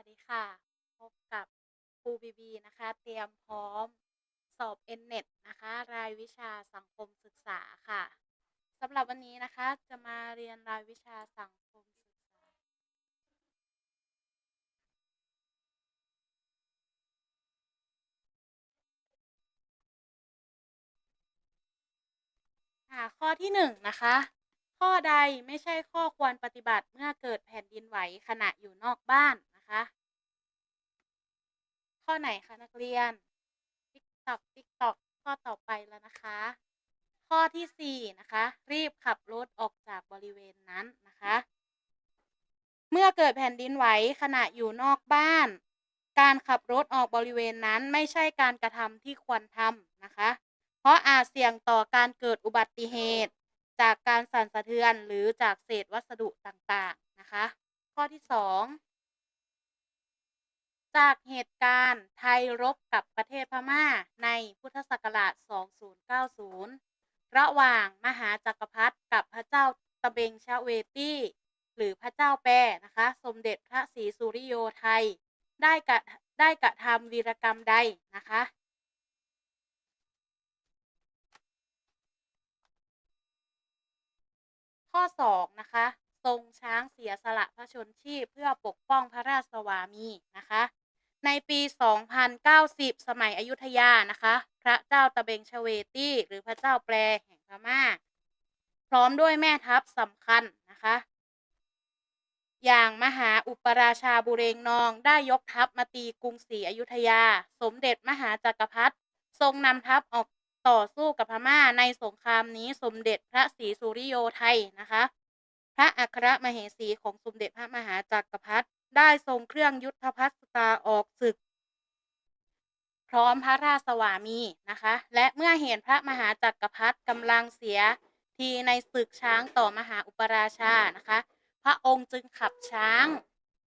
วัสดีค่ะ พบกับครูบีบีนะคะ เตรียมพร้อมสอบ N-NET นะคะ รายวิชาสังคมศึกษาค่ะสำหรับวันนี้นะคะจะมาเรียนรายวิชาสังคมศึกษา ค่ะ ข้อที่หนึ่งนะคะ ข้อใดไม่ใช่ข้อควรปฏิบัติเมื่อเกิดแผ่นดินไหวขณะอยู่นอกบ้าน คะ ข้อไหนคะนักเรียน ติ๊กตอกติ๊กตอกข้อต่อไปแล้วนะคะ ข้อที่สี่นะคะ รีบขับรถออกจากบริเวณนั้นนะคะ เมื่อเกิดแผ่นดินไหวขณะอยู่นอกบ้าน การขับรถออกบริเวณนั้นไม่ใช่การกระทำที่ควรทำนะคะ เพราะอาจเสี่ยงต่อการเกิดอุบัติเหตุจากการสั่นสะเทือนหรือจากเศษวัสดุต่างๆ นะคะ ข้อที่สอง จากเหตุการณ์ไทยรบกับประเทศพม่าในพุทธศักราช 2090 ระหว่างมหาจักรพรรดิกับพระเจ้าตะเบงชะเวตี้ หรือพระเจ้าแปรนะคะ สมเด็จพระศรีสุริโยไทย ได้กระได้กระทำวีรกรรมใดนะคะ ข้อ 2 นะคะทรงช้างเสียสละพระชนชีพเพื่อปกป้องพระราชวามีนะคะ ในปี 2090 สมัยอยุธยานะคะ พระเจ้าตะเบงชเวตี้ หรือพระเจ้าแปรแห่งพม่า พร้อมด้วยแม่ทัพสำคัญนะคะ อย่างมหาอุปราชาบุเรงนองได้ยกทัพมาตีกรุงศรีอยุธยา สมเด็จมหาจักรพรรดิทรงนำทัพออกต่อสู้กับพม่าในสงครามนี้สมเด็จพระศรีสุริโยไทยนะคะ พระอัครมเหสีของสมเด็จพระมหาจักรพรรดิ ได้ทรงเครื่องยุทธภัสตาออกศึก พร้อมพระราชวามีนะคะ และเมื่อเห็นพระมหาจักรพรรดิกำลังเสียทีในศึกช้างต่อมหาอุปราชานะคะ พระองค์จึงขับช้าง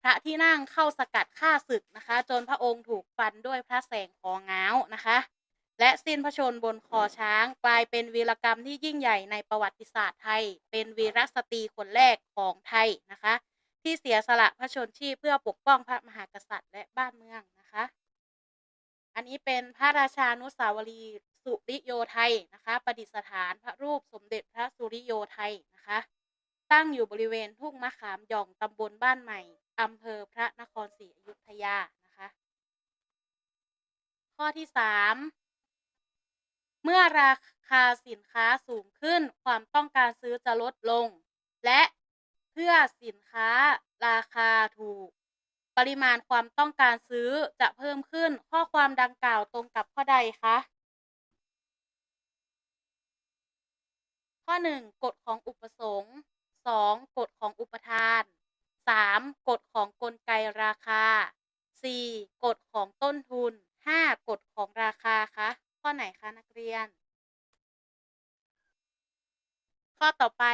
พระที่นั่งเข้าสกัดฆ่าศึกนะคะ จนพระองค์ถูกฟันด้วยพระแสงของง้าวนะคะ และสิ้นพระชนบนคอช้างกลายเป็นวีรกรรมที่ยิ่งใหญ่ในประวัติศาสตร์ไทย เป็นวีรสตรีคนแรกของไทยนะคะ ที่เสียสละพระชนชีพเพื่อปกป้องพระมหากษัตริย์และบ้านเมืองนะคะ อันนี้เป็นพระราชานุสาวรีสุริโยไทยนะคะ ประดิษฐานพระรูปสมเด็จพระสุริโยไทยนะคะ ตั้งอยู่บริเวณทุ่งมะขามหย่องตำบลบ้านใหม่อำเภอพระนครศรีอยุธยานะคะ ข้อที่สามเมื่อราคาสินค้าสูงขึ้นความต้องการซื้อจะลดลง และ เพื่อสินค้าราคาถูก ปริมาณความต้องการซื้อจะเพิ่มขึ้นข้อความดังกล่าวตรงกับข้อใดคะ ข้อ 1 กฎของอุปสงค์ 2. กฎของอุปทาน 3. กฎของกลไกราคา 4. กฎของต้นทุน 5. กฎของราคาคะ ข้อไหนคะนักเรียน ข้อต่อไป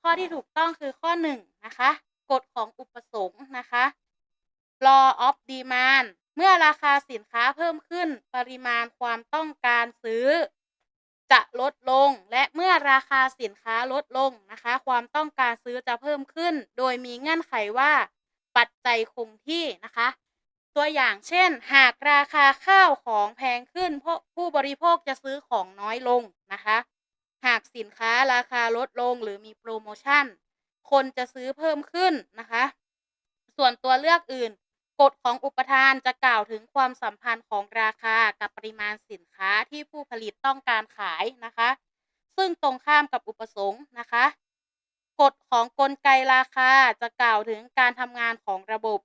ข้อที่ถูกต้องคือข้อ1นะคะกฎของอุปสงค์นะคะ law of demand เมื่อราคาสินค้าเพิ่มขึ้น ปริมาณความต้องการซื้อ จะลดลง และเมื่อราคาสินค้าลดลงนะคะ ความต้องการซื้อจะเพิ่มขึ้น โดยมีเงื่อนไขว่า ปัจจัยคงที่นะคะ ตัวอย่างเช่น หากราคาข้าวของแพงขึ้นผู้บริโภคจะซื้อของน้อยลงนะคะ หากสินค้าราคาลดลงหรือมีโปรโมชั่น คนจะซื้อเพิ่มขึ้นนะคะ ส่วนตัวเลือกอื่น กฎของอุปทานจะกล่าวถึงความสัมพันธ์ของราคากับปริมาณสินค้าที่ผู้ผลิตต้องการขายนะคะ ซึ่งตรงข้ามกับอุปสงค์นะคะกฎของกลไกราคาจะกล่าวถึงการทำงานของระบบ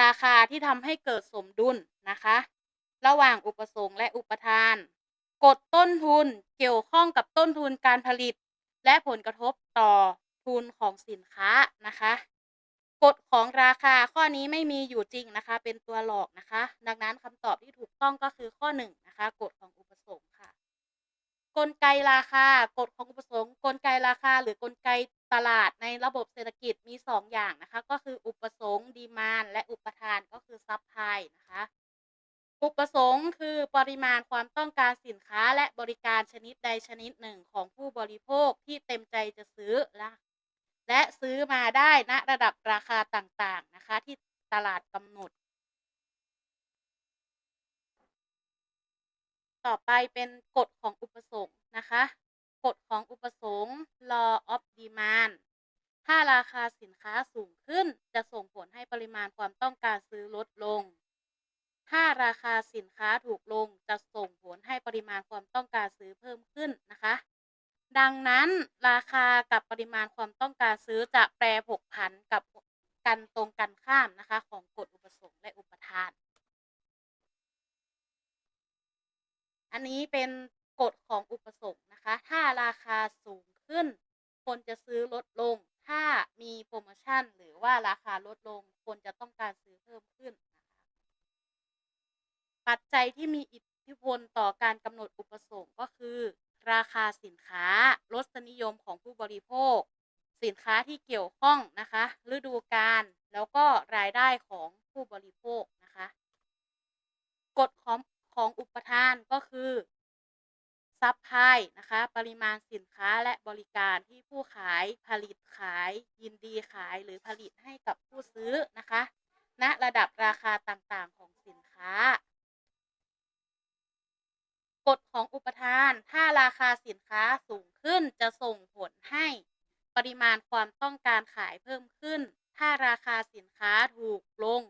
ราคาที่ทำให้เกิดสมดุลนะคะ ระหว่างอุปสงค์และอุปทาน กฎต้นทุนเกี่ยวข้องกับต้นทุนการผลิต และผลกระทบต่อทุนของสินค้านะคะกฎของราคาข้อนี้ไม่มีอยู่จริงนะคะ เป็นตัวหลอกนะคะ ดังนั้นคำตอบที่ถูกต้องก็คือข้อหนึ่งนะคะกฎของอุปสงค์ค่ะ กลไกราคากฎของอุปสงค์ กลไกราคา หรือกลไกตลาดในระบบเศรษฐกิจมี 2 อย่างนะคะ ก็คืออุปสงค์ดีมานและอุปทานก็คือซับไพลนะคะ อุปสงค์คือปริมาณความต้องการสินค้าและบริการชนิดใดชนิดหนึ่งของผู้บริโภคที่เต็มใจจะซื้อและและซื้อมาได้ณระดับราคาต่างๆนะคะ ที่ตลาดกำหนด ต่อไปเป็นกฎของอุปสงค์นะคะ กฎของอุปสงค์ law of demand ถ้าราคาสินค้าสูงขึ้นจะส่งผลให้ปริมาณความต้องการซื้อลดลง ถ้าราคาสินค้าถูกลงจะส่งผลให้ปริมาณความต้องการซื้อเพิ่มขึ้นนะคะ ดังนั้นราคากับปริมาณความต้องการซื้อจะแปรผกผันกับกันตรงกันข้ามนะคะ ของกฎอุปสงค์และอุปทาน อันนี้เป็นกฎของอุปสงค์นะคะ ถ้าราคาสูงขึ้น คนจะซื้อลดลง ถ้ามีโปรโมชั่นหรือว่าราคาลดลง คนจะต้องการซื้อเพิ่มขึ้น ปัจจัยที่มีอิทธิพลต่อการกำหนดอุปสงค์ก็คือ ราคาสินค้ารสนิยมของผู้บริโภค สินค้าที่เกี่ยวข้องนะคะฤดูกาลแล้วก็รายได้ของผู้บริโภคนะคะกฎของของอุปทานก็คือซับพลายนะคะ ปริมาณสินค้าและบริการที่ผู้ขายผลิตขาย ยินดีขายหรือผลิตให้กับผู้ซื้อนะคะ ณระดับราคาต่างๆของสินค้า กฎของอุปทาน ถ้าราคาสินค้าสูงขึ้นจะส่งผลให้ปริมาณความต้องการขายเพิ่มขึ้น ถ้าราคาสินค้าถูกลง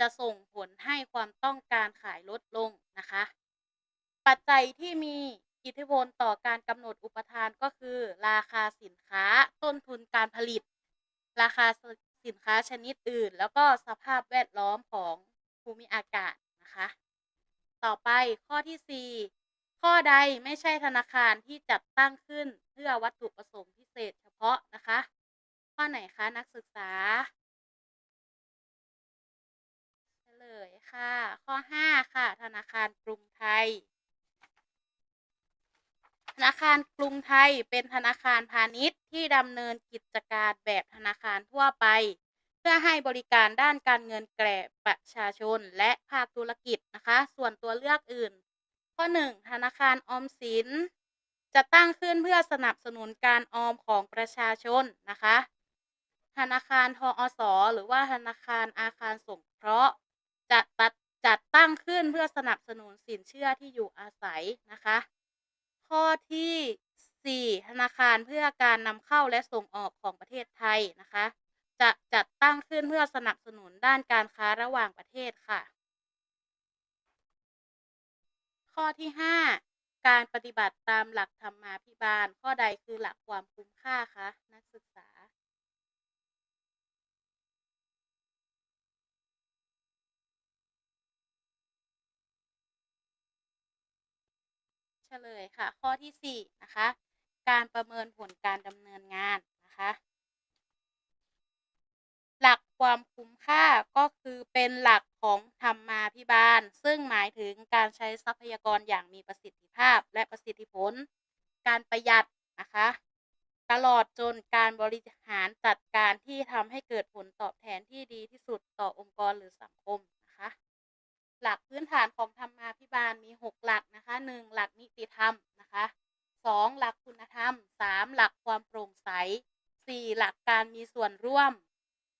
จะส่งผลให้ความต้องการขายลดลงนะคะ ปัจจัยที่มีอิทธิพลต่อการกำหนดอุปทานก็คือ ราคาสินค้าต้นทุนการผลิต ราคาสินค้าชนิดอื่น แล้วก็สภาพแวดล้อมของภูมิอากาศนะคะ ต่อไปข้อที่ 4 ข้อใดไม่ใช่ธนาคารที่จัดตั้งขึ้นเพื่อวัตถุประสงค์พิเศษเฉพาะนะคะ ข้อไหนคะนักศึกษาเฉลยค่ะ ข้อ 5 ค่ะ ธนาคารกรุงไทย ธนาคารกรุงไทยเป็นธนาคารพาณิชย์ที่ดำเนินกิจการแบบธนาคารทั่วไป เพื่อให้บริการด้านการเงินแก่ประชาชนและภาคธุรกิจนะคะ ส่วนตัวเลือกอื่น ข้อ 1 ธนาคารออมสิน จะตั้งขึ้นเพื่อสนับสนุนการออมของประชาชนนะคะ ธนาคารทอสหรือว่าธนาคารอาคารสงเคราะห์จะตัดจัดตั้งขึ้นเพื่อสนับสนุนสินเชื่อที่อยู่อาศัยนะคะ ข้อที่ 4 ธนาคารเพื่อการนำเข้าและส่งออกของประเทศไทยนะคะ จะจัดตั้งขึ้นเพื่อสนับสนุนด้านการค้าระหว่างประเทศค่ะ ข้อที่ 5 การปฏิบัติตามหลักธรรมาภิบาล ข้อใดคือหลักความคุ้มค่าคะนักศึกษา เฉลยค่ะ ข้อที่ 4 นะคะ การประเมินผลการดำเนินงานนะคะ ความคุ้มค่าก็คือเป็นหลักของธรรมาภิบาล ซึ่งหมายถึงการใช้ทรัพยากรอย่างมีประสิทธิภาพและประสิทธิผล การประหยัดนะคะ ตลอดจนการบริหารจัดการที่ทำให้เกิดผลตอบแทนที่ดีที่สุดต่อองค์กรหรือสังคมนะคะ หลักพื้นฐานของธรรมาภิบาลมี 6 หลักนะคะ 1. หลักนิติธรรมนะคะ 2. หลักคุณธรรม 3. หลักความโปร่งใส 4. หลักการมีส่วนร่วม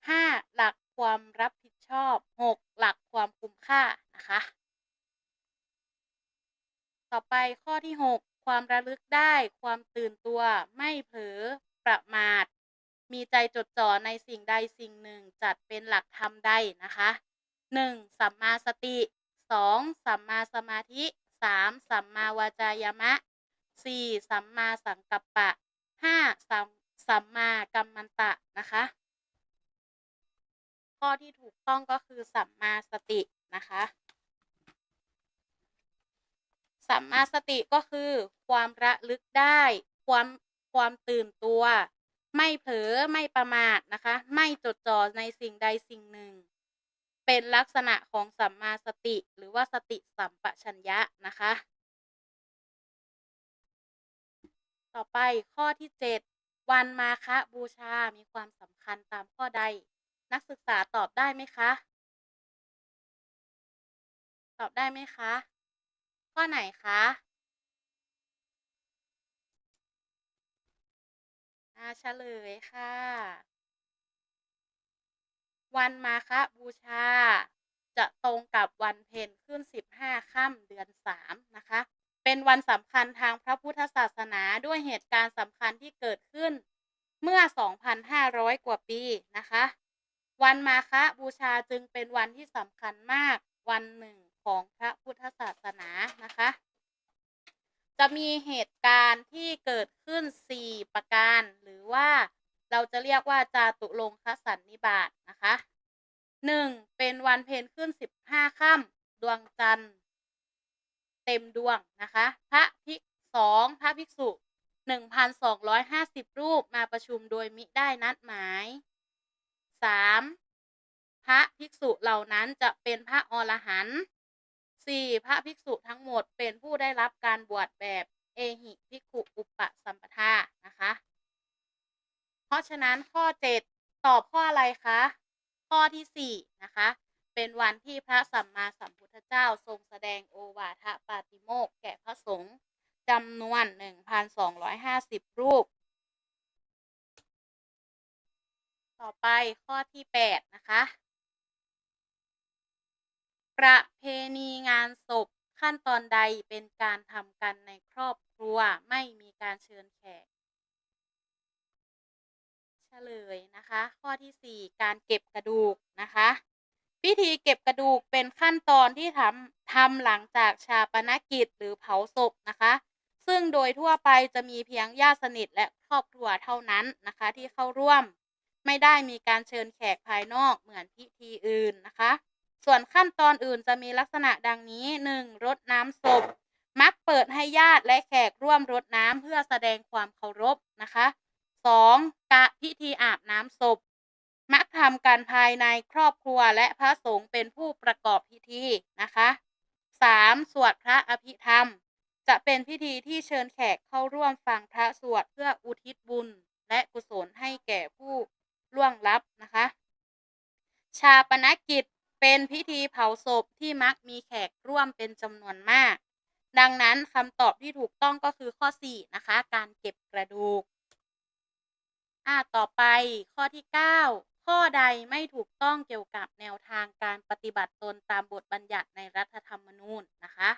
5. หลักความรับผิดชอบ 6. หลักความคุ้มค่านะคะ ต่อไปข้อที่ 6 ความระลึกได้ ความตื่นตัว ไม่เผลอ ประมาท มีใจจดจ่อในสิ่งใดสิ่งหนึ่ง จัดเป็นหลักธรรมใดนะคะ 1. สัมมาสติ 2. สัมมาสมาธิ 3. สัมมาวาจายามะ 4. สัมมาสังกัปปะ 5. สัมสัมมากัมมันตะนะคะ ข้อที่ถูกต้องก็คือสัมมาสตินะคะ สัมมาสติก็คือความระลึกได้ ความความตื่นตัว ไม่เผลอไม่ประมาทนะคะ ไม่จดจ่อในสิ่งใดสิ่งหนึ่ง เป็นลักษณะของสัมมาสติ หรือว่าสติสัมปชัญญะนะคะ ต่อไปข้อที่ 7 วันมาฆบูชา มีความสำคัญตามข้อใด นักศึกษาตอบได้ไหมคะ ตอบได้ไหมคะ ข้อไหนคะอาเฉลยค่ะ วันมาฆบูชา จะตรงกับวันเพ็ญขึ้น 15ค่ำเดือน 3 นะคะ เป็นวันสำคัญทางพระพุทธศาสนาด้วยเหตุการณ์สำคัญที่เกิดขึ้นเมื่อ 2,500 กว่าปีนะคะ วันมาฆบูชาจึงเป็นวันที่สำคัญมากวันหนึ่งของพระพุทธศาสนานะคะ จะมีเหตุการณ์ที่เกิดขึ้น 4 ประการ หรือว่าเราจะเรียกว่าจาตุรงคสันนิบาตนะคะ 1. เป็นวันเพ็ญขึ้น 15ค่ำดวงจันทร์ เต็มดวงนะคะ พระภิกสองพระภิกษุ 1,250 รูปมาประชุมโดยมิได้นัดหมาย 3. พระภิกษุเหล่านั้นจะเป็นพระอรหันต์ 4. พระภิกษุทั้งหมดเป็นผู้ได้รับการบวชแบบเอหิภิกขุอุปสัมปทานะคะ เพราะฉะนั้นข้อ7ตอบข้ออะไรคะ ข้อที่4นะคะ เป็นวันที่พระสัมมาสัมพุทธเจ้าทรงแสดงโอวาทปาติโมกแก่พระสงฆ์จำนวน 1,250 รูป ต่อไปข้อที่8นะคะ ประเพณีงานศพขั้นตอนใดเป็นการทำกันในครอบครัวไม่มีการเชิญแขกเฉลยนะคะ ข้อที่4การเก็บกระดูกนะคะพิธีเก็บกระดูกเป็นขั้นตอนที่ทำทำหลังจากชาปนกิจหรือเผาศพนะคะ ซึ่งโดยทั่วไปจะมีเพียงญาติสนิทและครอบครัวเท่านั้นนะคะ ที่เข้าร่วม ไม่ได้มีการเชิญแขกภายนอกเหมือนพิธีอื่นนะคะ ส่วนขั้นตอนอื่นจะมีลักษณะดังนี้ 1. รดน้ำศพ มักเปิดให้ญาติและแขกร่วมรดน้ำเพื่อแสดงความเคารพนะคะ 2. กะพิธีอาบน้ำศพ มักทำกันภายในครอบครัวและพระสงฆ์เป็นผู้ประกอบพิธีนะคะ 3. สวดพระอภิธรรม จะเป็นพิธีที่เชิญแขกเข้าร่วมฟังพระสวดเพื่ออุทิศบุญและกุศลให้แก่ผู้ ล่วงลับนะคะ ชาปนกิจเป็นพิธีเผาศพที่มักมีแขกร่วมเป็นจำนวนมาก ดังนั้นคำตอบที่ถูกต้องก็คือข้อ 4 นะคะ การเก็บกระดูก อ่าต่อไปข้อที่ 9 ข้อใดไม่ถูกต้องเกี่ยวกับแนวทางการปฏิบัติตนตามบทบัญญัติในรัฐธรรมนูญนะคะ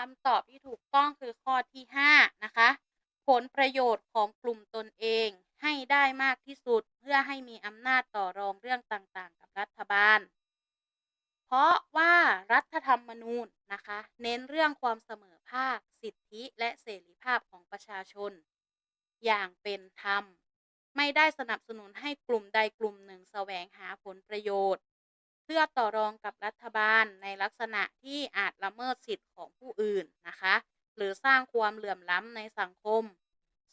คำตอบที่ถูกต้องคือข้อที่ 5 นะคะ ผลประโยชน์ของกลุ่มตนเองให้ได้มากที่สุดเพื่อให้มีอำนาจต่อรองเรื่องต่างๆ กับรัฐบาล เพราะว่ารัฐธรรมนูญนะคะ เน้นเรื่องความเสมอภาค สิทธิและเสรีภาพของประชาชน อย่างเป็นธรรม ไม่ได้สนับสนุนให้กลุ่มใดกลุ่มหนึ่งแสวงหาผลประโยชน์ พื่อต่อรองกับรัฐบาลในลักษณะที่อาจละเมิดสิทธิของผู้อื่นนะคะ หรือสร้างความเหลื่อมล้ำในสังคม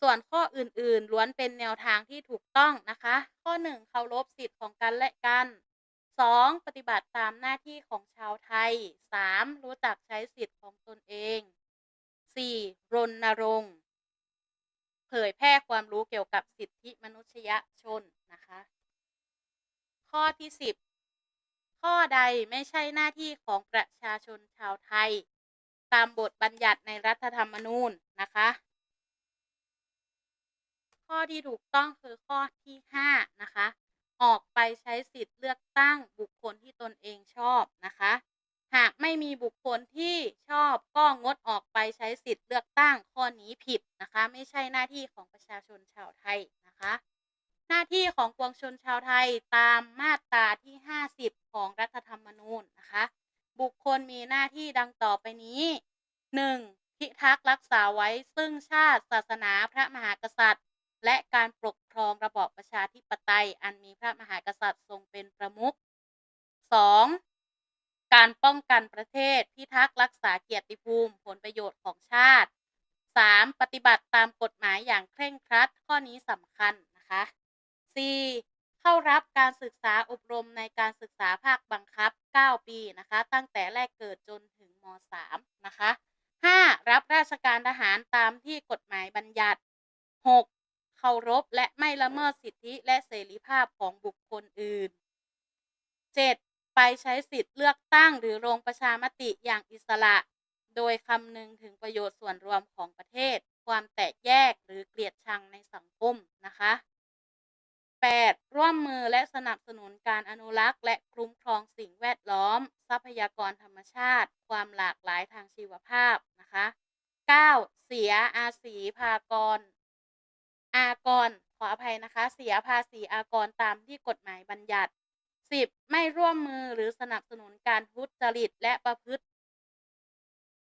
ส่วนข้ออื่นๆ ล้วนเป็นแนวทางที่ถูกต้องนะคะ ข้อ 1 เคารพสิทธิ์ของกันและกัน 2. ปฏิบัติตามหน้าที่ของชาวไทย 3. รู้จักใช้สิทธิ์ของตนเอง 4. รณรงค์ เผยแพร่ความรู้เกี่ยวกับสิทธิมนุษยชนนะคะ ข้อที่ 10 ข้อใดไม่ใช่หน้าที่ของประชาชนชาวไทย ตามบทบัญญัติในรัฐธรรมนูญนะคะ ข้อที่ถูกต้องคือข้อที่5นะคะ ออกไปใช้สิทธิ์เลือกตั้งบุคคลที่ตนเองชอบนะคะ หากไม่มีบุคคลที่ชอบก็งดออกไปใช้สิทธิ์เลือกตั้งข้อนี้ผิดนะคะ ไม่ใช่หน้าที่ของประชาชนชาวไทยนะคะ ของปวงชนชาวไทยตามมาตราที่ 50 ของรัฐธรรมนูญนะคะ บุคคลมีหน้าที่ดังต่อไปนี้ 1. พิทักษ์รักษาไว้ซึ่งชาติศาสนาพระมหากษัตริย์ และการปกครองระบอบประชาธิปไตย อันมีพระมหากษัตริย์ทรงเป็นประมุข 2. การป้องกันประเทศ พิทักษ์รักษาเกียรติภูมิ ผลประโยชน์ของชาติ 3. ปฏิบัติตามกฎหมายอย่างเคร่งครัด ข้อนี้สำคัญนะคะ 4. เข้ารับการศึกษาอบรมในการศึกษาภาคบังคับ 9 ปีนะคะ ตั้งแต่แรกเกิดจนถึงม .3 นะคะ 5. รับราชการทหารตามที่กฎหมายบัญญัติ 6. เคารพและไม่ละเมิดสิทธิและเสรีภาพของบุคคลอื่น 7. ไปใช้สิทธิ์เลือกตั้งหรือลงประชามติอย่างอิสระ โดยคำนึงถึงประโยชน์ส่วนรวมของประเทศ ความแตกแยกหรือเกลียดชังในสังคมนะคะ 8. ร่วมมือและสนับสนุนการอนุรักษ์ และคุ้มครองสิ่งแวดล้อม ทรัพยากรธรรมชาติ ความหลากหลายทางชีวภาพนะคะ 9. เสียอาศีพากร อากร ขออภัยนะคะ เสียภาษีอากรตามที่กฎหมายบัญญัติ 10. ไม่ร่วมมือหรือสนับสนุนการทุจริตและประพฤติ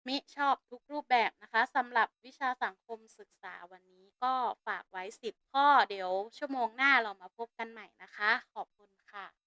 มิชอบทุกรูปแบบนะคะสำหรับวิชาสังคมศึกษาวันนี้ก็ฝากไว้ 10 ข้อเดี๋ยวชั่วโมงหน้าเรามาพบกันใหม่นะคะ ขอบคุณค่ะ